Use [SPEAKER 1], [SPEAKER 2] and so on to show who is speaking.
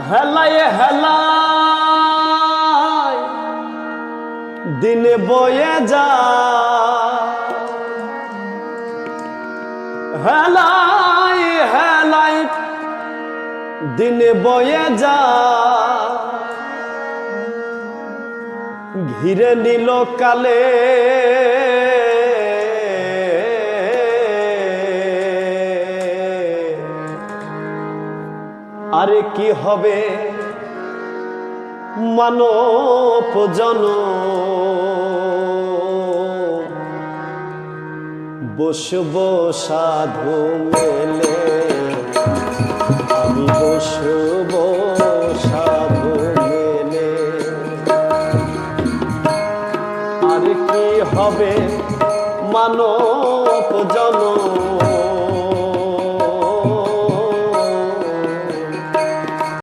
[SPEAKER 1] হেলায় হেলায় দিন বয়ে যা হেলায় হেলায় দিন বয়ে যা ঘিরে নিল কালে আরে কি হবে? মানব জন। বসব সাধু মেলে। আমি বসব সাধু মেলে। আর কি হবে? মানব জন।